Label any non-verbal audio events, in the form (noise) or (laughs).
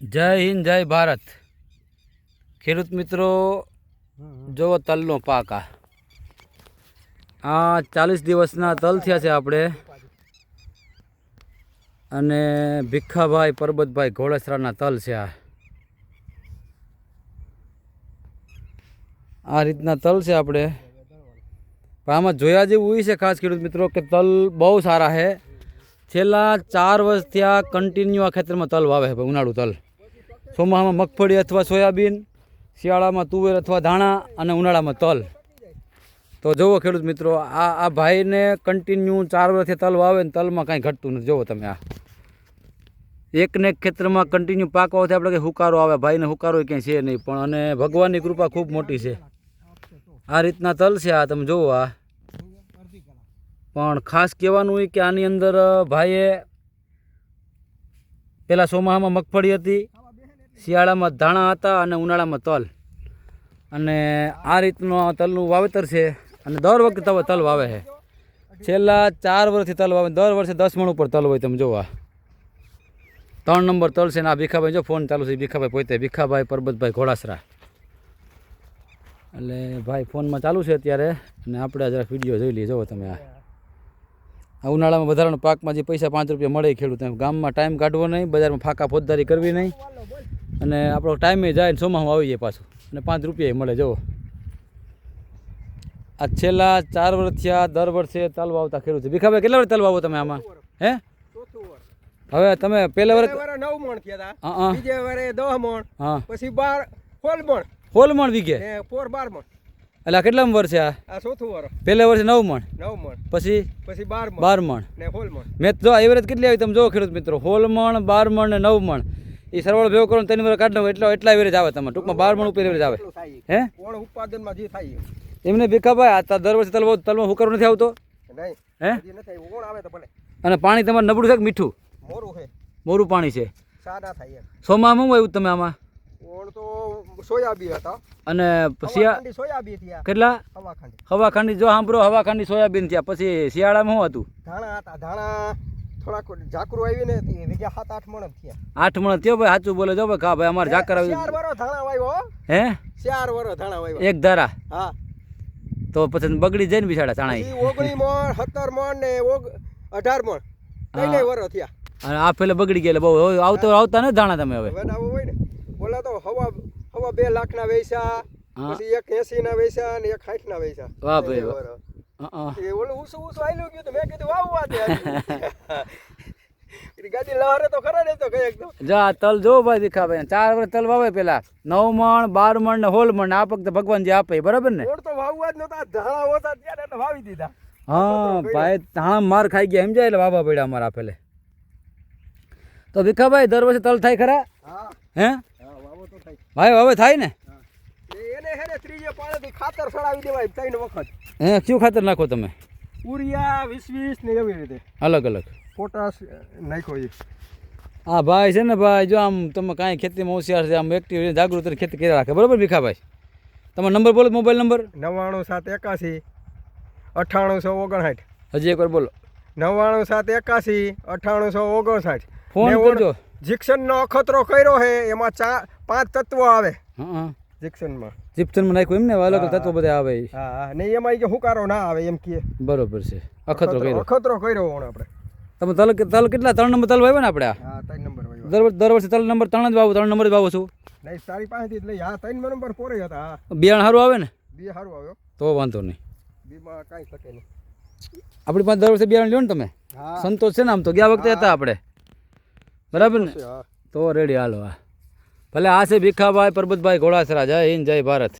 જય હિન્દ, જય ભારત. ખેડૂત મિત્રો, જોવો તલનો પાક આ. ચાલીસ દિવસના તલ થયા છે આપણે. અને ભીખાભાઈ, પરબતભાઈ ઘોડેસરાના તલ છે આ. આ રીતના તલ છે આપણે. પણ આમાં જોયા જેવું એ છે ખાસ ખેડૂત મિત્રો કે તલ બહુ સારા છે. છેલ્લા ચાર વર્ષથી આ કન્ટિન્યુ આ ખેતરમાં તલ વાવે છે, ઉનાળુ તલ. ચોમાસામાં મગફળી અથવા સોયાબીન, શિયાળામાં તુવેર અથવા ધાણા અને ઉનાળામાં તલ. તો જુઓ ખેડૂત મિત્રો, આ આ ભાઈને કન્ટિન્યુ ચાર વર્ષથી તલ વાવે ને તલમાં કાંઈ ઘટતું નથી. જુઓ તમે આ. એકને ખેતરમાં કન્ટિન્યુ પાકવાથી આપણે કંઈ હુકારો આવે. ભાઈને હુકારો ક્યાંય છે નહીં, પણ અને ભગવાનની કૃપા ખૂબ મોટી છે. આ રીતના તલ છે આ, તમે જુઓ આ. પણ ખાસ કહેવાનું એ કે આની અંદર ભાઈએ પહેલાં ચોમાસામાં મગફળી હતી શિયાળામાં ધાણા હતા અને ઉનાળામાં તલ. અને આ રીતનું તલનું વાવેતર છે અને દર વખતે તમે તલ વાવે છે. છેલ્લા ચાર વર્ષથી તલ વાવે, દર વર્ષે દસ મણ ઉપર તલ હોય, તમે જોવા ત્રણ નંબર તલ છે ને આ ભીખાભાઈ, જો ફોન ચાલુ છે ભીખાભાઈ પોતે, ભીખાભાઈ પરબતભાઈ ઘોડાસરા. એટલે ભાઈ ફોનમાં ચાલુ છે અત્યારે, અને આપણે જરાક વીડિયો જોઈ લઈએ જુઓ તમે આ. ઉનાળામાં વધારાનો પાકમાં જે પૈસા પાંચ રૂપિયા મળે ખેડૂત ગામમાં ટાઈમ કાઢવો નહીં, બજારમાં ફાકા ફોજદારી કરવી નહીં. અને આપણો ટાઈમે જાય ને ચોમાસું આવી જાય પાછું. અને પાંચ રૂપિયા મળે જવો આ છેલ્લા ચાર વર્ષ થયા દર વર્ષે તલ વાવતા ખેડૂત છે. ભીખાભાઈ કેટલા વર્ષ તલ વાવો તમે આમાં? હે? હવે તમે પહેલા વર્ષ નવ મણ થયા હતા બીજે વારે દહ મણ. પછી બાર સોળ મણ. હોલ મણ વીઘે? પોર બાર મણ. એટલે આ કેટલામાં વર્ષ છે આ? આ ચોથું વર્ષ પહેલા વર્ષે નવ મણ. નવ મણ. પછી? પછી બાર બાર મણ. ને હોલ મણ. મેં તો એવરેજ કેટલી આવી તમે જો ખેડૂત મિત્રો. હોલ મણ બાર મણ ને નવ મણ. એ સરવાળો ભેગો કરો તેની મારે કાઢ એટલો એટલા એવરેજ આવે તમારે. ટૂંકમાં બાર મણ ઉપર એવરેજ આવે. હે? ઉત્પાદનમાં જે થાય એમને ભીખાભાઈ આ દર વર્ષે તલવો તલમાં હુકરો નથી આવતો. હે? અને પાણી તમારે નબળું છે કે મીઠું? મોરું છે. મોરું પાણી છે. સાદા થાય એમ. સોમાં શું આવ્યું તમે આમાં? અને હવાખાંડી કેટલા? હવાખાંડી. હવાખાંડી જો સાંભળો હવાખાંડી સોયાબીન થયા. પછી શિયાળામાં શું હતું? ધાણા હતા. ધાણા થોડાક ઝાકરું આવી ને તે વીઘા સાત આઠ મણ થયા. આઠ મણ થયો ભાઈ સાચું બોલે જો ભાઈ? કા ભાઈ અમારે ઝાકર ચાર વરો ધાણા વાવ્યો હે. ચાર વરો ધાણા વાવ્યો. એક ધારા? હા. તો પછી બગડી જઈને બિચારા ચાણા ઓગણી મણ સત્તર મણ ને અઢાર મણ. કઈ વરો થયા. અને આ પેલે બગડી ગયા બહુ આવતો આવતા ને ધાણા તમે હવે? હોય ને. બોલા તો હવા હવા બે લાખ ના વેચા પછી એક એસી ના વેચા ને એક સાઠ ના વેચા વાહ. ભાઈ હં. ઓલું ઊંસું ઊંસું આયલું ગયું તો મેં કીધું વાવવા દે (laughs) ગાડી લહરે તો ખરા ને તો કઈ જા તલ જો ભાઈ દીખાભાઈ ચાર વર્ષ તલ વાવે પેલા. નવ મણ બાર મણ ને હોલ મણ આ ફક્ત ભગવાન જે આપે બરાબર ને? તો વાવવા જ નતા ધાણા હોતા ત્યારે વાવી દીધા. હા ભાઈ ધાણા માર ખાઈ ગયા સમજાય? એટલે વાવા પડ્યા અમારા પેલે. તો ભીખાભાઈ દર વર્ષે તલ થાય ખરા? હે. હા? વાવો તો થાય. ભાઈ હવે થાય ને? ત્રીજે પાળેથી ખાતર સડાવી દેવાય ત્રણ વખત. હે કયું ખાતર નાખો તમે? ઉરિયા વીસ વીસ ને એવી રીતે. અલગ અલગ. પોટાશ નાખ્યો એ. હા ભાઈ છે ને ભાઈ જો આમ તમે કાંઈ ખેતીમાં હોશિયાર છે આમ એક્ટિવ જાગૃત ખેતી કરી રાખે. બરાબર ભીખાભાઈ? તમારો નંબર બોલો મોબાઈલ નંબર? નવ્વાણું સાત એકાસી અઠ્ઠાણું સો ઓગણસાઠ. હજી એકવાર બોલો. નવ્વાણું સાત એકાસી અઠ્ઠાણું સો ઓગણસાઠ. ફોન કરજો. જીક્સનનો અખતરો કર્યો છે એમાં ચા પાંચ તત્વો આવે. હા. હા જીક્સનમાં જીપ્સનમાં નાખ્યું એમને? અલગ અલગ તત્વો બધા આવે. હા હા. ને એમાં કે હુકારો ના આવે એમ કે બરોબર છે. અખતરો કર્યો. અખતરો કર્યો હોણ આપણે. તમે તલ તલ કેટલા? ત્રણ નંબર તલ વાવ્યો ને આપણે? હા ત્રણ નંબર વાવ્યો. દર દર વર્ષે તલ નંબર ત્રણ જ વાવો ત્રણ નંબર જ વાવો છું. નહીં તારી પાસેથી લઈ. હા ત્રણ નંબર પોરે હતા બિયારણ સારું આવે ને? બે સારું આવ્યો. તો વાંધો નહીં. બીમાં કાંઈ શકે નહીં. આપણી પાસે દર વર્ષે બિયારણ લ્યો ને તમે. સંતોષ છે ને આમ તો. ગયા વખતે હતા આપણે. બરાબર ને? તો રેડી હાલો હા. ભલે આ છે ભીખાભાઈ પરબતભાઈ ઘોડાસરા જય હિન્દ જય ભારત.